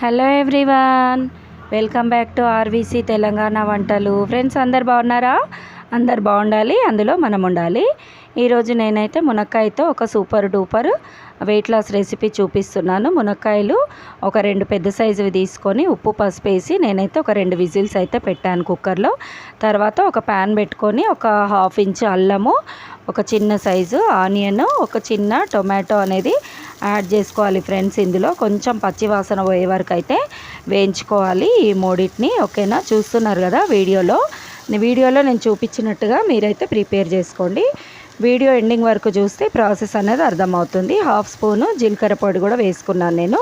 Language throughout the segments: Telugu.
Hello everyone welcome back to RVC Telangana వంటలు. ఫ్రెండ్స్ అందరు బాగున్నారా? అందరు బాగుండాలి అందులో మనం ఉండాలి. ఈరోజు నేనైతే మునక్కాయతో ఒక super duper weight loss recipe చూపిస్తున్నాను. మునక్కాయలు ఒక రెండు పెద్ద సైజువి తీసుకొని ఉప్పు పసుపు వేసి నేనైతే ఒక రెండు విజిల్స్ అయితే పెట్టాను కుక్కర్లో. తర్వాత ఒక ప్యాన్ పెట్టుకొని ఒక హాఫ్ ఇంచ్ అల్లము ఒక చిన్న సైజు ఆనియన్ ఒక చిన్న టొమాటో అనేది యాడ్ చేసుకోవాలి ఫ్రెండ్స్ ఇందులో. కొంచెం పచ్చివాసన పోయే వరకు అయితే వేయించుకోవాలి ఈ మూడింటిని. ఓకేనా? చూస్తున్నారు కదా వీడియోలో. వీడియోలో నేను చూపించినట్టుగా మీరైతే ప్రిపేర్ చేసుకోండి. వీడియో ఎండింగ్ వరకు చూస్తే ప్రాసెస్ అనేది అర్థమవుతుంది. హాఫ్ స్పూను జీలకర్ర పొడి కూడా వేసుకున్నాను నేను.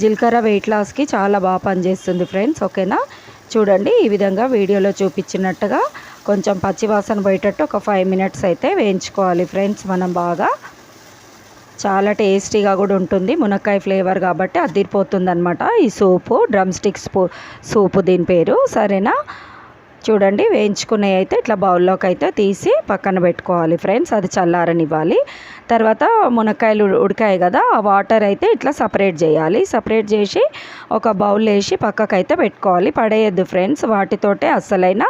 జీలకర్ర వెయిట్ లాస్కి చాలా బాగా పనిచేస్తుంది ఫ్రెండ్స్. ఓకేనా? చూడండి ఈ విధంగా వీడియోలో చూపించినట్టుగా కొంచెం పచ్చివాసన పోయేటట్టు ఒక ఫైవ్ మినిట్స్ అయితే వేయించుకోవాలి ఫ్రెండ్స్ మనం బాగా. చాలా టేస్టీగా కూడా ఉంటుంది. మునక్కాయ ఫ్లేవర్ కాబట్టి అదిరిపోతుంది అనమాట ఈ సూపు డ్రమ్ స్టిక్స్ సూపు దీని పేరు. సరేనా? చూడండి వేయించుకునే అయితే ఇట్లా బౌల్లోకి అయితే తీసి పక్కన పెట్టుకోవాలి ఫ్రెండ్స్ అది చల్లారనివ్వాలి. తర్వాత మునక్కాయలు ఉడికాయి కదా ఆ వాటర్ అయితే ఇట్లా సపరేట్ చేయాలి. సపరేట్ చేసి ఒక బౌల్ వేసి పక్కకు అయితే పెట్టుకోవాలి. పడేయద్దు ఫ్రెండ్స్ వాటితోటే అస్సలైన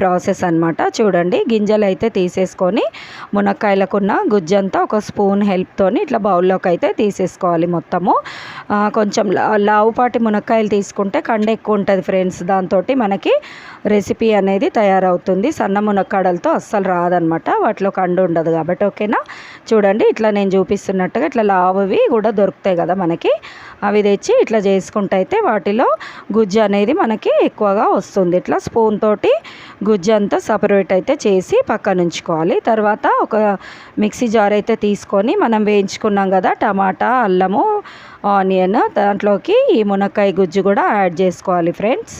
ప్రాసెస్ అనమాట చూడండి గింజలు అయితే తీసేసుకొని మునక్కాయలకున్న గుజ్జంతా ఒక స్పూన్ హెల్ప్తో ఇట్లా బౌల్లోకి అయితే తీసేసుకోవాలి మొత్తము. కొంచెం లావుపాటి మునక్కాయలు తీసుకుంటే కండ ఎక్కువ ఉంటుంది ఫ్రెండ్స్ దాంతో మనకి రెసిపీ అనేది తయారవుతుంది. సన్న మునక్కాడలతో అస్సలు రాదనమాట. వాటిలో కండు ఉండదు కాబట్టి ఓకేనా? చూడండి ఇట్లా నేను చూపిస్తున్నట్టుగా ఇట్లా లావువి కూడా దొరుకుతాయి కదా మనకి. అవి తెచ్చి ఇట్లా చేసుకుంటే అయితే వాటిలో గుజ్జు అనేది మనకి ఎక్కువగా వస్తుంది. ఇట్లా స్పూన్ తోటి గుజ్జు అంతా సపరేట్ అయితే చేసి పక్కన ఉంచుకోవాలి. తర్వాత ఒక మిక్సీ జార్ అయితే తీసుకొని మనం వేయించుకున్నాం కదా టమాటా అల్లము ఆనియన్ దాంట్లోకి ఈ మునక్కాయ గుజ్జు కూడా యాడ్ చేసుకోవాలి ఫ్రెండ్స్.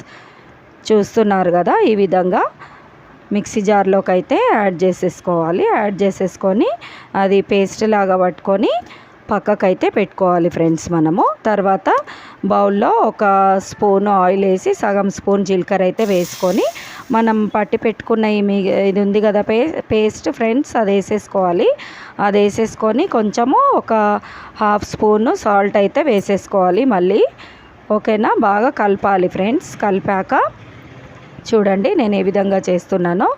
చూస్తున్నారు కదా ఈ విధంగా. మిక్సీ జార్లోకి అయితే యాడ్ చేసేసుకోవాలి. యాడ్ చేసేసుకొని అది పేస్ట్ లాగా పట్టుకొని పక్కకైతే పెట్టుకోవాలి ఫ్రెండ్స్ మనము. తర్వాత బౌల్లో ఒక స్పూన్ ఆయిల్ వేసి సగం స్పూన్ జీలకర్ర అయితే వేసుకొని మనం పట్టి పెట్టుకున్న ఈ మీ ఇది ఉంది కదా పే పేస్ట్ ఫ్రెండ్స్ అది వేసేసుకోవాలి. అది వేసేసుకొని కొంచెము ఒక హాఫ్ స్పూన్ సాల్ట్ అయితే వేసేసుకోవాలి మళ్ళీ. ఓకేనా? బాగా కలపాలి ఫ్రెండ్స్. కలిపాక చూడండి నేను ఏ విధంగా చేస్తున్నానో.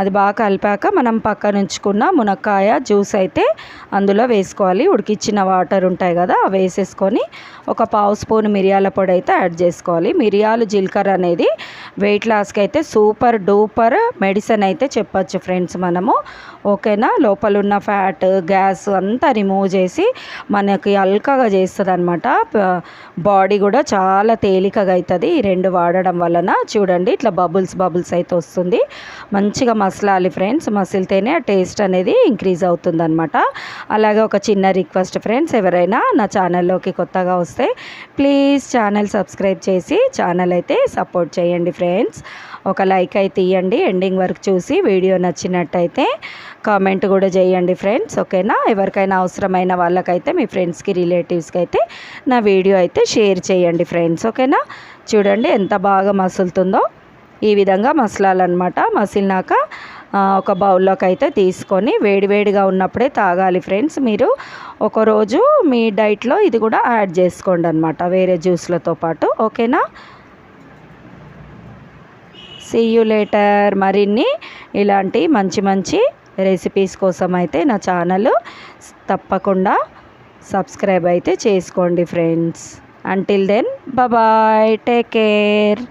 అది బాగా కలిపాక మనం పక్కన ఉంచుకున్న మునక్కాయ జ్యూస్ అయితే అందులో వేసుకోవాలి. ఉడికిచ్చిన వాటర్ ఉంటాయి కదా అవి వేసేసుకొని ఒక పావు స్పూన్ మిరియాల పొడి అయితే యాడ్ చేసుకోవాలి. మిరియాలు జీలకర్ర అనేది వెయిట్ లాస్కి అయితే సూపర్ డూపర్ మెడిసిన్ అయితే చెప్పచ్చు ఫ్రెండ్స్ మనము. ఓకేనా? లోపల ఉన్న ఫ్యాట్ గ్యాస్ అంతా రిమూవ్ చేసి మనకి అల్కగా చేస్తుంది అనమాట బాడీ కూడా చాలా తేలికగా అవుతుంది ఈ రెండు వాడడం వలన. చూడండి ఇట్లా బబుల్స్ బబుల్స్ అయితే వస్తుంది. మంచిగా మసలాలి ఫ్రెండ్స్ మసిలితేనే టేస్ట్ అనేది ఇంక్రీజ్ అవుతుంది అనమాట అలాగే ఒక చిన్న రిక్వెస్ట్ ఫ్రెండ్స్ ఎవరైనా నా ఛానల్లోకి కొత్తగా వస్తే ప్లీజ్ ఛానల్ సబ్స్క్రైబ్ చేసి ఛానల్ అయితే సపోర్ట్ చేయండి ఫ్రెండ్స్. ఒక లైక్ అయితే ఇవ్వండి ఎండింగ్ వరకు చూసి వీడియో నచ్చినట్టయితే కామెంట్ కూడా చేయండి ఫ్రెండ్స్ ఓకేనా? ఎవరికైనా అవసరమైన వాళ్ళకైతే మీ ఫ్రెండ్స్కి రిలేటివ్స్కి అయితే నా వీడియో అయితే షేర్ చేయండి ఫ్రెండ్స్ ఓకేనా? చూడండి ఎంత బాగా మసులుతుందో. ఈ విధంగా మసలాలన్నమాట. మసిలినాక ఒక బౌల్లోకి అయితే తీసుకొని వేడివేడిగా ఉన్నప్పుడే తాగాలి ఫ్రెండ్స్ మీరు. ఒకరోజు మీ డైట్లో ఇది కూడా యాడ్ చేసుకోండి అనమాట వేరే జ్యూస్లతో పాటు. ఓకేనా? సీ యూ లేటర్ మరిన్ని ఇలాంటి మంచి మంచి రెసిపీస్ కోసం అయితే నా ఛానల్ తప్పకుండా సబ్స్క్రైబ్ అయితే చేసుకోండి friends. Until then bye take care